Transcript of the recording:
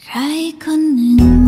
ใครคนหนึ่ง